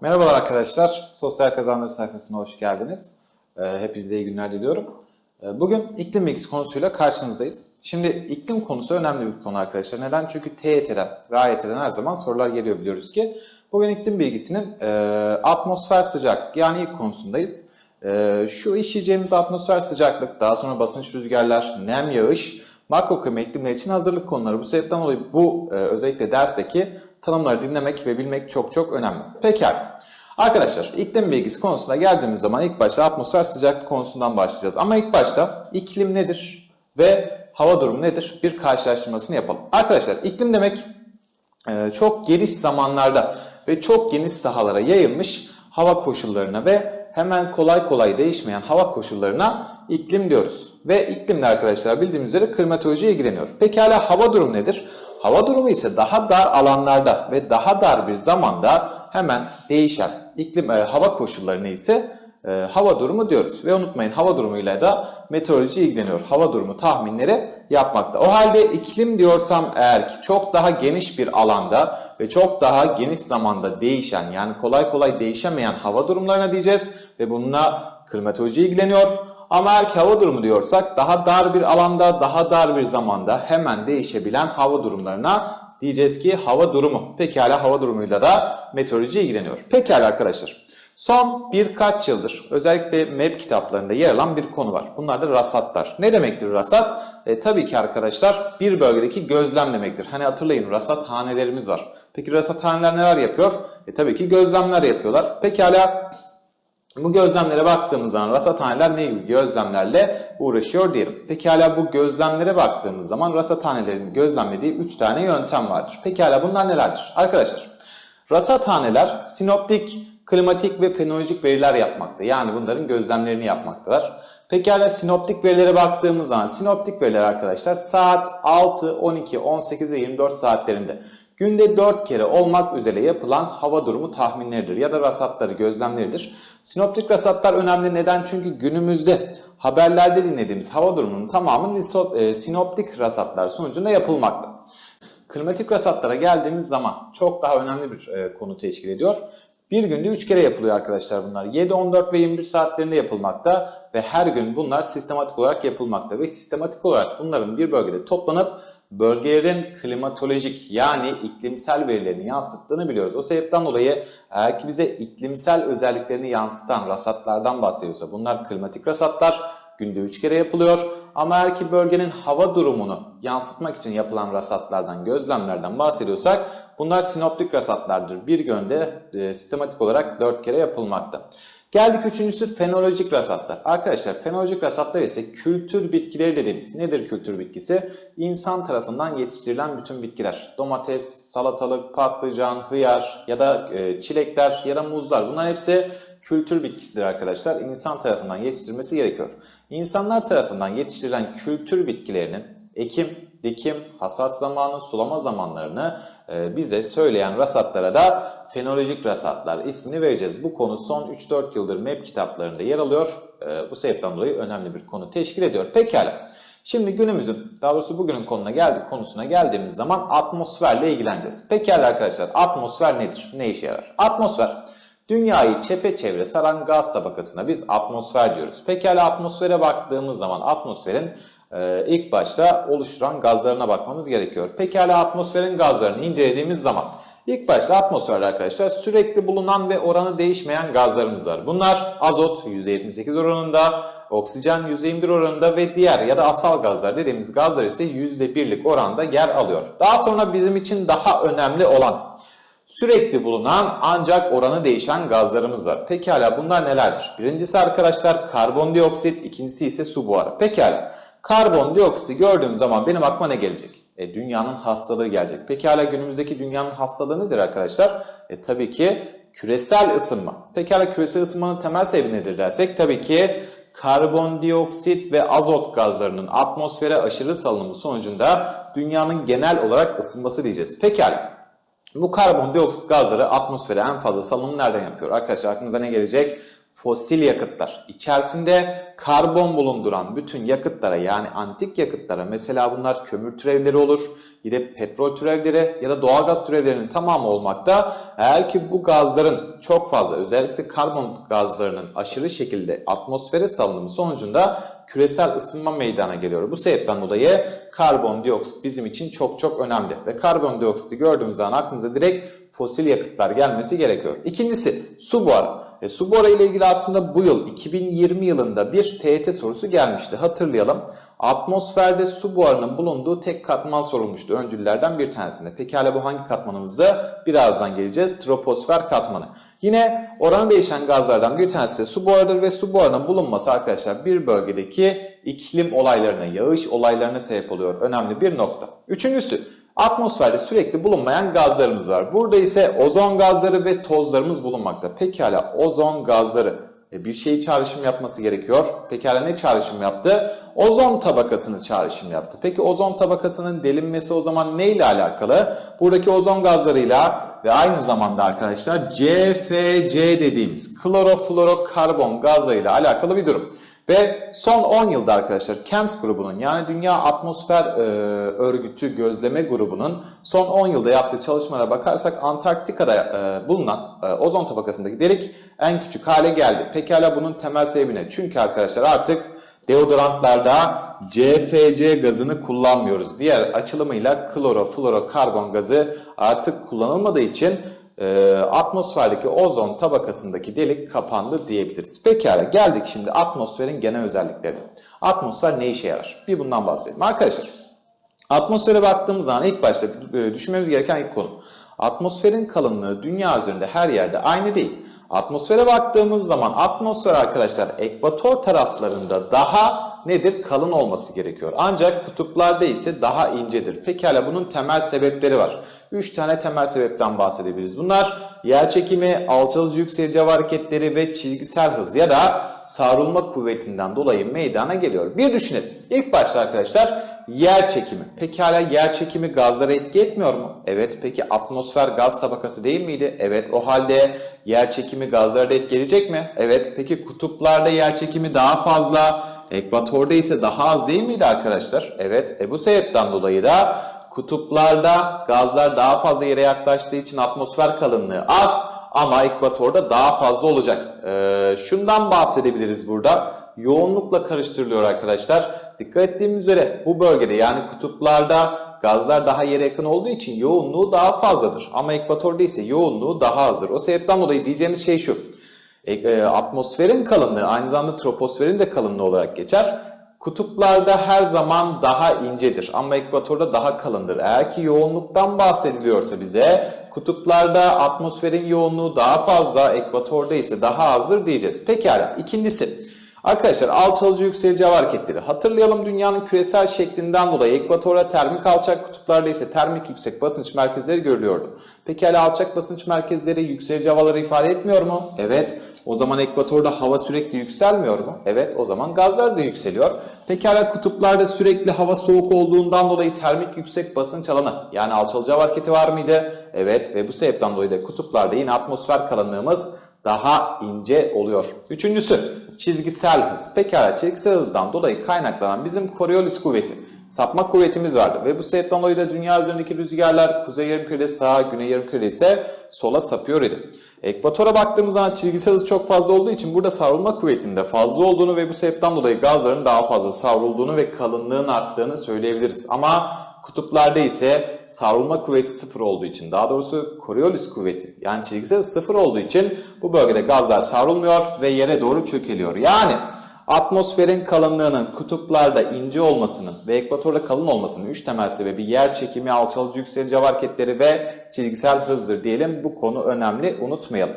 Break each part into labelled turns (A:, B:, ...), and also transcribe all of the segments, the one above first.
A: Merhabalar arkadaşlar. Sosyal Kazanları sayfasına hoş geldiniz. Ee, Hepinize iyi günler diliyorum. Ee, Bugün iklim bilgisi konusuyla karşınızdayız. Şimdi iklim konusu önemli bir konu arkadaşlar. Neden? Çünkü TYT'den ve AYT'den her zaman sorular geliyor biliyoruz ki. Bugün iklim bilgisinin e, atmosfer sıcaklık yani ilk konusundayız. E, şu işleyeceğimiz atmosfer sıcaklık, daha sonra basınç rüzgarlar, nem yağış, makro klima iklimler için hazırlık konuları. Bu sebepten dolayı bu e, özellikle dersteki tanımları dinlemek ve bilmek çok çok önemli. Pekala. Arkadaşlar iklim bilgisi konusuna geldiğimiz zaman ilk başta atmosfer sıcaklık konusundan başlayacağız. Ama ilk başta iklim nedir ve hava durumu nedir bir karşılaştırmasını yapalım. Arkadaşlar iklim demek e, çok geniş zamanlarda ve çok geniş sahalara yayılmış hava koşullarına ve hemen kolay kolay değişmeyen hava koşullarına iklim diyoruz. Ve iklimle arkadaşlar bildiğimiz üzere klimatoloji ilgileniyor. Pekala hava durumu nedir? Hava durumu ise daha dar alanlarda ve daha dar bir zamanda hemen değişen iklim e, hava koşullarını ise e, hava durumu diyoruz. Ve unutmayın hava durumuyla da meteoroloji ilgileniyor. Hava durumu tahminleri yapmakta. O halde iklim diyorsam eğer ki çok daha geniş bir alanda ve çok daha geniş zamanda değişen yani kolay kolay değişemeyen hava durumlarına diyeceğiz. Ve bununla klimatoloji ilgileniyor. Ama eğer ki hava durumu diyorsak daha dar bir alanda, daha dar bir zamanda hemen değişebilen hava durumlarına diyeceğiz ki hava durumu. Pekala hava durumuyla da meteoroloji ilgileniyor. Pekala arkadaşlar. Son birkaç yıldır özellikle MEP kitaplarında yer alan bir konu var. Bunlar da rasatlar. Ne demektir rasat? E, tabii ki arkadaşlar bir bölgedeki gözlem demektir. Hani hatırlayın rasathanelerimiz var. Peki rasathaneler neler yapıyor? E, tabii ki gözlemler yapıyorlar. Pekala bu gözlemlere baktığımız zaman rasathaneler ne gibi gözlemlerle uğraşıyor diyelim. Pekala bu gözlemlere baktığımız zaman rasathanelerin gözlemlediği 3 tane yöntem vardır. Pekala bunlar nelerdir? Arkadaşlar rasathaneler sinoptik, klimatik ve fenolojik veriler yapmakta. Yani bunların gözlemlerini yapmaktalar. Pekala sinoptik verilere baktığımız zaman sinoptik veriler arkadaşlar saat 6, 12, 18 ve 24 saatlerinde günde 4 kere olmak üzere yapılan hava durumu tahminleridir ya da rasatları, gözlemleridir. Sinoptik rasatlar önemli neden? Çünkü günümüzde haberlerde dinlediğimiz hava durumunun tamamı e, sinoptik rasatlar sonucunda yapılmakta. Klimatik rasatlara geldiğimiz zaman çok daha önemli bir e, konu teşkil ediyor. Bir günde 3 kere yapılıyor arkadaşlar bunlar. 7, 14 ve 21 saatlerinde yapılmakta ve her gün bunlar sistematik olarak yapılmakta ve sistematik olarak bunların bir bölgede toplanıp bölgelerin klimatolojik yani iklimsel verilerini yansıttığını biliyoruz. O sebepten dolayı eğer ki bize iklimsel özelliklerini yansıtan rasatlardan bahsediyorsa bunlar klimatik rasatlar günde 3 kere yapılıyor. Ama eğer ki bölgenin hava durumunu yansıtmak için yapılan rasatlardan, gözlemlerden bahsediyorsak bunlar sinoptik rasatlardır. Bir günde e, sistematik olarak 4 kere yapılmakta. Geldik üçüncüsü fenolojik rasatlar. Arkadaşlar fenolojik rasatlar ise kültür bitkileri dediğimiz. Nedir kültür bitkisi? İnsan tarafından yetiştirilen bütün bitkiler. Domates, salatalık, patlıcan, hıyar ya da e, çilekler ya da muzlar. Bunlar hepsi kültür bitkisidir arkadaşlar. İnsan tarafından yetiştirilmesi gerekiyor. İnsanlar tarafından yetiştirilen kültür bitkilerinin ekim, dikim, hasat zamanı, sulama zamanlarını e, bize söyleyen rasatlara da fenolojik rasatlar ismini vereceğiz. Bu konu son 3-4 yıldır MEP kitaplarında yer alıyor. E, bu sebepten dolayı önemli bir konu teşkil ediyor. Pekala. Şimdi günümüzün, daha doğrusu bugünün konuna geldik, konusuna geldiğimiz zaman atmosferle ilgileneceğiz. Pekala arkadaşlar, atmosfer nedir? Ne işe yarar? Atmosfer, dünyayı çepeçevre saran gaz tabakasına biz atmosfer diyoruz. Pekala atmosfere baktığımız zaman atmosferin e, ilk başta oluşturan gazlarına bakmamız gerekiyor. Pekala atmosferin gazlarını incelediğimiz zaman ilk başta atmosferde arkadaşlar sürekli bulunan ve oranı değişmeyen gazlarımız var. Bunlar azot %78 oranında, oksijen %21 oranında ve diğer ya da asal gazlar dediğimiz gazlar ise %1'lik oranda yer alıyor. Daha sonra bizim için daha önemli olan sürekli bulunan ancak oranı değişen gazlarımız var. Pekala bunlar nelerdir? Birincisi arkadaşlar karbondioksit, ikincisi ise su buharı. Pekala karbondioksiti gördüğüm zaman benim aklıma ne gelecek? E, dünyanın hastalığı gelecek. Pekala günümüzdeki dünyanın hastalığı nedir arkadaşlar? E, tabii ki küresel ısınma. Pekala küresel ısınmanın temel sebebi nedir dersek tabii ki karbondioksit ve azot gazlarının atmosfere aşırı salınımı sonucunda dünyanın genel olarak ısınması diyeceğiz. Pekala bu karbondioksit gazları atmosfere en fazla salınımı nereden yapıyor? Arkadaşlar aklınıza ne gelecek? Fosil yakıtlar. İçerisinde karbon bulunduran bütün yakıtlara yani antik yakıtlara mesela bunlar kömür türevleri olur yine petrol türevleri ya da doğalgaz türevlerinin tamamı olmakta. Eğer ki bu gazların çok fazla özellikle karbon gazlarının aşırı şekilde atmosfere salınımı sonucunda küresel ısınma meydana geliyor. Bu sebepten dolayı karbondioksit bizim için çok çok önemli. Ve karbondioksiti gördüğümüz zaman aklımıza direkt fosil yakıtlar gelmesi gerekiyor. İkincisi su buharı. E, su buharı ile ilgili aslında bu yıl 2020 yılında bir TET sorusu gelmişti. Hatırlayalım. Atmosferde su buharının bulunduğu tek katman sorulmuştu öncüllerden bir tanesinde. Pekala bu hangi katmanımızda? Birazdan geleceğiz. Troposfer katmanı. Yine oranı değişen gazlardan bir tanesi de su buharıdır ve su buharının bulunması arkadaşlar bir bölgedeki iklim olaylarına, yağış olaylarına sebep oluyor. Önemli bir nokta. Üçüncüsü atmosferde sürekli bulunmayan gazlarımız var. Burada ise ozon gazları ve tozlarımız bulunmakta. Pekala ozon gazları e, bir şeyi çağrışım yapması gerekiyor. Pekala ne çağrışım yaptı? Ozon tabakasını çağrışım yaptı. Peki ozon tabakasının delinmesi o zaman ne ile alakalı? Buradaki ozon gazlarıyla ve aynı zamanda arkadaşlar CFC dediğimiz kloroflorokarbon gazlarıyla alakalı bir durum. Ve son 10 yılda arkadaşlar CAMS grubunun yani Dünya Atmosfer e, Örgütü Gözleme grubunun son 10 yılda yaptığı çalışmalara bakarsak Antarktika'da e, bulunan e, ozon tabakasındaki delik en küçük hale geldi. Pekala bunun temel sebebi ne? Çünkü arkadaşlar artık deodorantlarda CFC gazını kullanmıyoruz. Diğer açılımıyla kloroflorokarbon gazı artık kullanılmadığı için e, atmosferdeki ozon tabakasındaki delik kapandı diyebiliriz. Pekala geldik şimdi atmosferin genel özelliklerine. Atmosfer ne işe yarar? Bir bundan bahsedelim. Arkadaşlar atmosfere baktığımız zaman ilk başta e, düşünmemiz gereken ilk konu. Atmosferin kalınlığı dünya üzerinde her yerde aynı değil. Atmosfere baktığımız zaman atmosfer arkadaşlar ekvator taraflarında daha nedir? Kalın olması gerekiyor. Ancak kutuplarda ise daha incedir. Pekala bunun temel sebepleri var. 3 tane temel sebepten bahsedebiliriz. Bunlar yer çekimi, alçalıcı yükselici hareketleri ve çizgisel hız ya da savrulma kuvvetinden dolayı meydana geliyor. Bir düşünelim. İlk başta arkadaşlar yer çekimi. Pekala yer çekimi gazlara etki etmiyor mu? Evet. Peki atmosfer gaz tabakası değil miydi? Evet. O halde yer çekimi gazlara da etki mi? Evet. Peki kutuplarda yer çekimi daha fazla, ekvatorda ise daha az değil miydi arkadaşlar? Evet. E bu sebepten dolayı da kutuplarda gazlar daha fazla yere yaklaştığı için atmosfer kalınlığı az ama ekvatorda daha fazla olacak. Ee, şundan bahsedebiliriz burada. Yoğunlukla karıştırılıyor arkadaşlar. Dikkat ettiğimiz üzere bu bölgede yani kutuplarda gazlar daha yere yakın olduğu için yoğunluğu daha fazladır. Ama ekvatorda ise yoğunluğu daha azdır. O sebepten dolayı diyeceğimiz şey şu. E, atmosferin kalınlığı aynı zamanda troposferin de kalınlığı olarak geçer. Kutuplarda her zaman daha incedir ama ekvatorda daha kalındır. Eğer ki yoğunluktan bahsediliyorsa bize kutuplarda atmosferin yoğunluğu daha fazla, ekvatorda ise daha azdır diyeceğiz. Pekala ikincisi Arkadaşlar alçalıcı yükselici hava hareketleri. Hatırlayalım dünyanın küresel şeklinden dolayı ekvatorda termik alçak kutuplarda ise termik yüksek basınç merkezleri görülüyordu. Pekala alçak basınç merkezleri yükselici havaları ifade etmiyor mu? Evet. O zaman ekvatorda hava sürekli yükselmiyor mu? Evet. O zaman gazlar da yükseliyor. Pekala kutuplarda sürekli hava soğuk olduğundan dolayı termik yüksek basınç alanı yani alçalıcı hava hareketi var mıydı? Evet. Ve bu sebepten dolayı da kutuplarda yine atmosfer kalınlığımız daha ince oluyor. Üçüncüsü çizgisel hız. Pekala çizgisel hızdan dolayı kaynaklanan bizim Coriolis kuvveti. Sapma kuvvetimiz vardı ve bu sebepten dolayı da dünya üzerindeki rüzgarlar kuzey yarımkürede sağa, güney yarımkürede ise sola sapıyor idi. Ekvatora baktığımız zaman çizgisel hız çok fazla olduğu için burada savrulma kuvvetinde fazla olduğunu ve bu sebepten dolayı gazların daha fazla savrulduğunu ve kalınlığın arttığını söyleyebiliriz. Ama Kutuplarda ise savrulma kuvveti sıfır olduğu için daha doğrusu Coriolis kuvveti yani çizgisel sıfır olduğu için bu bölgede gazlar savrulmuyor ve yere doğru çökeliyor. Yani atmosferin kalınlığının kutuplarda ince olmasının ve ekvatorda kalın olmasının 3 temel sebebi yer çekimi, alçalıcı yükselici hava hareketleri ve çizgisel hızdır diyelim. Bu konu önemli unutmayalım.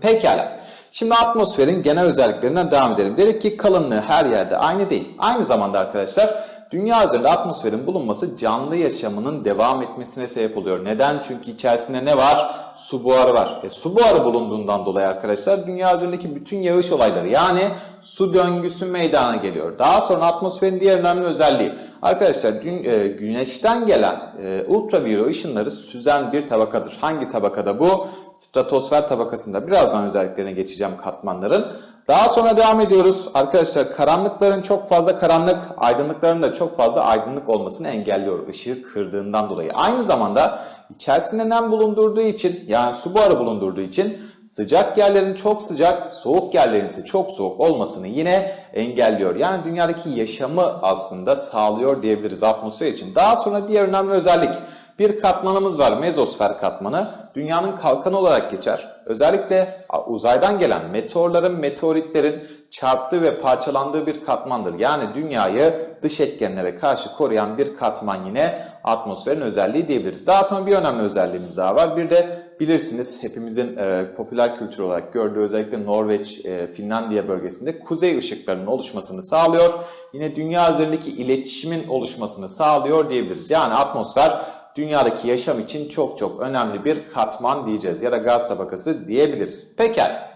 A: Pekala. Şimdi atmosferin genel özelliklerinden devam edelim. Dedik ki kalınlığı her yerde aynı değil. Aynı zamanda arkadaşlar Dünya üzerinde atmosferin bulunması canlı yaşamının devam etmesine sebep oluyor. Neden? Çünkü içerisinde ne var? Su buharı var. E, su buharı bulunduğundan dolayı arkadaşlar dünya üzerindeki bütün yağış olayları yani su döngüsü meydana geliyor. Daha sonra atmosferin diğer önemli özelliği. Arkadaşlar dün, e, güneşten gelen e, ultraviyolo ışınları süzen bir tabakadır. Hangi tabakada bu? Stratosfer tabakasında. Birazdan özelliklerine geçeceğim katmanların. Daha sonra devam ediyoruz. Arkadaşlar karanlıkların çok fazla karanlık, aydınlıkların da çok fazla aydınlık olmasını engelliyor ışığı kırdığından dolayı. Aynı zamanda içerisinde nem bulundurduğu için yani su buharı bulundurduğu için sıcak yerlerin çok sıcak, soğuk yerlerin ise çok soğuk olmasını yine engelliyor. Yani dünyadaki yaşamı aslında sağlıyor diyebiliriz atmosfer için. Daha sonra diğer önemli özellik bir katmanımız var mezosfer katmanı. Dünyanın kalkanı olarak geçer. Özellikle uzaydan gelen meteorların, meteoritlerin çarptığı ve parçalandığı bir katmandır. Yani dünyayı dış etkenlere karşı koruyan bir katman yine atmosferin özelliği diyebiliriz. Daha sonra bir önemli özelliğimiz daha var. Bir de bilirsiniz hepimizin e, popüler kültür olarak gördüğü özellikle Norveç, e, Finlandiya bölgesinde kuzey ışıklarının oluşmasını sağlıyor. Yine dünya üzerindeki iletişimin oluşmasını sağlıyor diyebiliriz. Yani atmosfer dünyadaki yaşam için çok çok önemli bir katman diyeceğiz ya da gaz tabakası diyebiliriz. Pekala.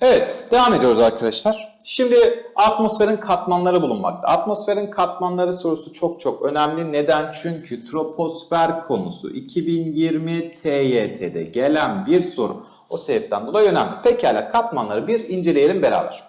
A: Evet, devam ediyoruz arkadaşlar. Şimdi atmosferin katmanları bulunmakta. Atmosferin katmanları sorusu çok çok önemli. Neden? Çünkü troposfer konusu 2020 TYT'de gelen bir soru. O sebepten dolayı önemli. Pekala katmanları bir inceleyelim beraber.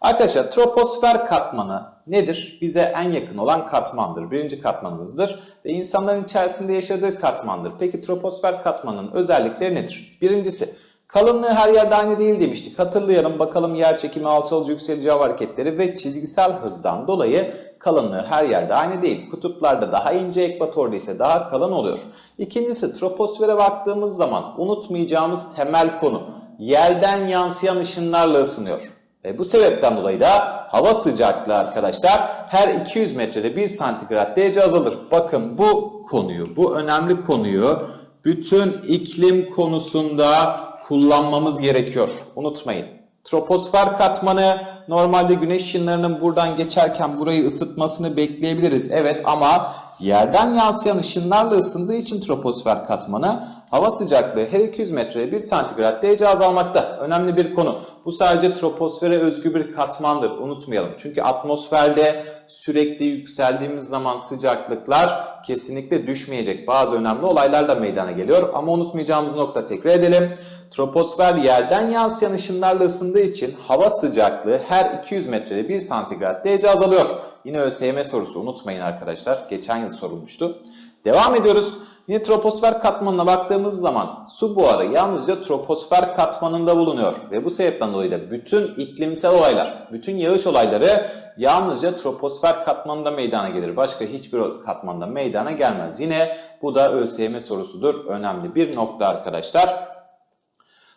A: Arkadaşlar troposfer katmanı nedir? Bize en yakın olan katmandır. Birinci katmanımızdır ve insanların içerisinde yaşadığı katmandır. Peki troposfer katmanın özellikleri nedir? Birincisi kalınlığı her yerde aynı değil demiştik. Hatırlayalım bakalım yer çekimi, alçalıcı yükselici hava hareketleri ve çizgisel hızdan dolayı kalınlığı her yerde aynı değil. Kutuplarda daha ince, ekvatorda ise daha kalın oluyor. İkincisi troposfere baktığımız zaman unutmayacağımız temel konu yerden yansıyan ışınlarla ısınıyor. E, bu sebepten dolayı da hava sıcaklığı arkadaşlar her 200 metrede 1 santigrat derece azalır. Bakın bu konuyu, bu önemli konuyu bütün iklim konusunda kullanmamız gerekiyor. Unutmayın. Troposfer katmanı normalde güneş ışınlarının buradan geçerken burayı ısıtmasını bekleyebiliriz. Evet ama yerden yansıyan ışınlarla ısındığı için troposfer katmanı hava sıcaklığı her 200 metreye 1 santigrat derece azalmakta. Önemli bir konu. Bu sadece troposfere özgü bir katmandır. Unutmayalım. Çünkü atmosferde sürekli yükseldiğimiz zaman sıcaklıklar kesinlikle düşmeyecek. Bazı önemli olaylar da meydana geliyor. Ama unutmayacağımız nokta tekrar edelim. Troposfer yerden yansıyan ışınlarla ısındığı için hava sıcaklığı her 200 metrede 1 santigrat derece azalıyor. Yine ÖSYM sorusu unutmayın arkadaşlar. Geçen yıl sorulmuştu. Devam ediyoruz. Yine troposfer katmanına baktığımız zaman su buharı yalnızca troposfer katmanında bulunuyor. Ve bu sebepten dolayı da bütün iklimsel olaylar, bütün yağış olayları yalnızca troposfer katmanında meydana gelir. Başka hiçbir katmanda meydana gelmez. Yine bu da ÖSYM sorusudur. Önemli bir nokta arkadaşlar.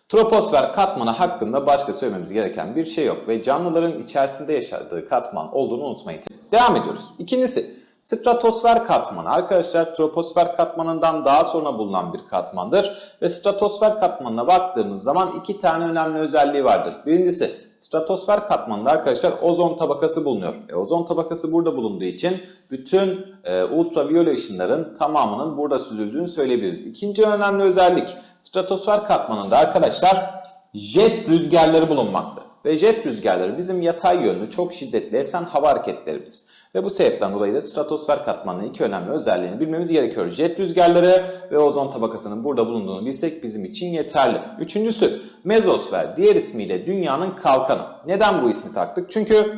A: Troposfer katmanı hakkında başka söylememiz gereken bir şey yok ve canlıların içerisinde yaşadığı katman olduğunu unutmayın. Devam ediyoruz. İkincisi stratosfer katmanı. Arkadaşlar troposfer katmanından daha sonra bulunan bir katmandır ve stratosfer katmanına baktığımız zaman iki tane önemli özelliği vardır. Birincisi stratosfer katmanında arkadaşlar ozon tabakası bulunuyor. E, ozon tabakası burada bulunduğu için bütün e, ultraviyole ışınların tamamının burada süzüldüğünü söyleyebiliriz. İkinci önemli özellik stratosfer katmanında arkadaşlar jet rüzgarları bulunmakta. Ve jet rüzgarları bizim yatay yönlü çok şiddetli esen hava hareketlerimiz. Ve bu sebepten dolayı da stratosfer katmanının iki önemli özelliğini bilmemiz gerekiyor. Jet rüzgarları ve ozon tabakasının burada bulunduğunu bilsek bizim için yeterli. Üçüncüsü mezosfer diğer ismiyle dünyanın kalkanı. Neden bu ismi taktık? Çünkü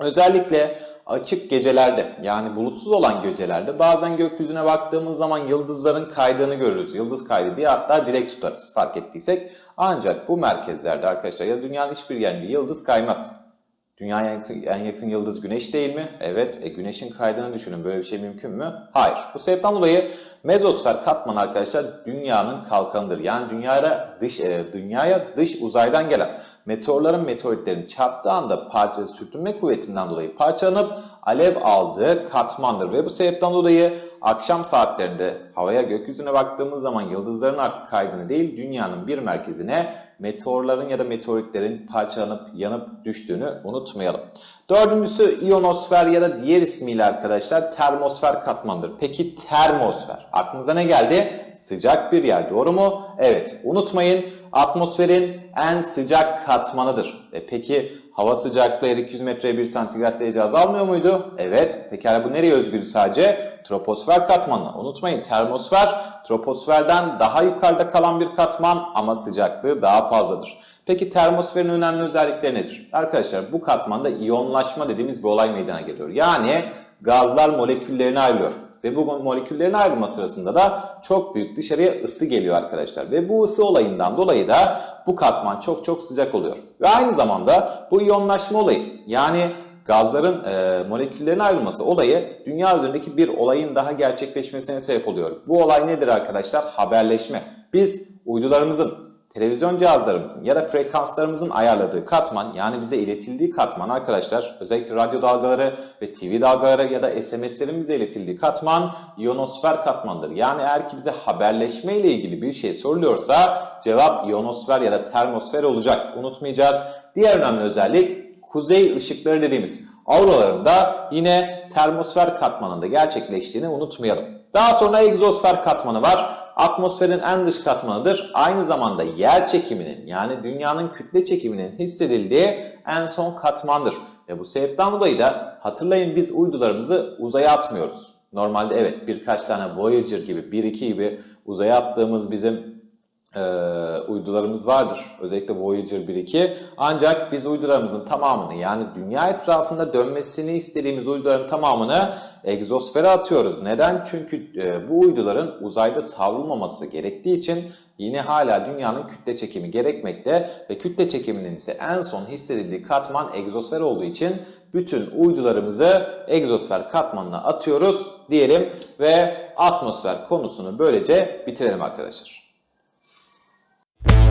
A: özellikle açık gecelerde yani bulutsuz olan gecelerde bazen gökyüzüne baktığımız zaman yıldızların kaydığını görürüz. Yıldız kaydı diye hatta direkt tutarız fark ettiysek. Ancak bu merkezlerde arkadaşlar ya dünyanın hiçbir yerinde yıldız kaymaz. Dünyaya en yakın yıldız güneş değil mi? Evet. E, güneşin kaydığını düşünün. Böyle bir şey mümkün mü? Hayır. Bu sebepten dolayı mezosfer katman arkadaşlar dünyanın kalkanıdır. Yani dünyaya dış e, dünyaya dış uzaydan gelen meteorların meteoritlerin çarptığı anda parça sürtünme kuvvetinden dolayı parçalanıp alev aldığı katmandır ve bu sebepten dolayı akşam saatlerinde havaya gökyüzüne baktığımız zaman yıldızların artık kaydını değil dünyanın bir merkezine meteorların ya da meteoritlerin parçalanıp yanıp düştüğünü unutmayalım. Dördüncüsü iyonosfer ya da diğer ismiyle arkadaşlar termosfer katmandır. Peki termosfer aklınıza ne geldi? Sıcak bir yer doğru mu? Evet unutmayın atmosferin en sıcak katmanıdır. E peki hava sıcaklığı 200 metreye 1 santigrat derece azalmıyor muydu? Evet. Pekala bu nereye özgü sadece? Troposfer katmanına. Unutmayın termosfer troposferden daha yukarıda kalan bir katman ama sıcaklığı daha fazladır. Peki termosferin önemli özellikleri nedir? Arkadaşlar bu katmanda iyonlaşma dediğimiz bir olay meydana geliyor. Yani gazlar moleküllerine ayrılıyor. Ve bu moleküllerin ayrılma sırasında da çok büyük dışarıya ısı geliyor arkadaşlar. Ve bu ısı olayından dolayı da bu katman çok çok sıcak oluyor. Ve aynı zamanda bu iyonlaşma olayı yani gazların e, moleküllerin ayrılması olayı dünya üzerindeki bir olayın daha gerçekleşmesine sebep oluyor. Bu olay nedir arkadaşlar? Haberleşme. Biz uydularımızın televizyon cihazlarımızın ya da frekanslarımızın ayarladığı katman yani bize iletildiği katman arkadaşlar özellikle radyo dalgaları ve TV dalgaları ya da SMS'lerin iletildiği katman iyonosfer katmandır. Yani eğer ki bize haberleşme ile ilgili bir şey soruluyorsa cevap iyonosfer ya da termosfer olacak. Unutmayacağız. Diğer önemli özellik kuzey ışıkları dediğimiz auralarında yine termosfer katmanında gerçekleştiğini unutmayalım. Daha sonra egzosfer katmanı var. Atmosferin en dış katmanıdır. Aynı zamanda yer çekiminin yani dünyanın kütle çekiminin hissedildiği en son katmandır. Ve bu sebepten dolayı da hatırlayın biz uydularımızı uzaya atmıyoruz. Normalde evet birkaç tane Voyager gibi 1-2 gibi uzaya attığımız bizim e, uydularımız vardır. Özellikle Voyager 1-2. Ancak biz uydularımızın tamamını yani dünya etrafında dönmesini istediğimiz uyduların tamamını egzosfere atıyoruz. Neden? Çünkü e, bu uyduların uzayda savrulmaması gerektiği için yine hala dünyanın kütle çekimi gerekmekte ve kütle çekiminin ise en son hissedildiği katman egzosfer olduğu için bütün uydularımızı egzosfer katmanına atıyoruz diyelim ve atmosfer konusunu böylece bitirelim arkadaşlar. you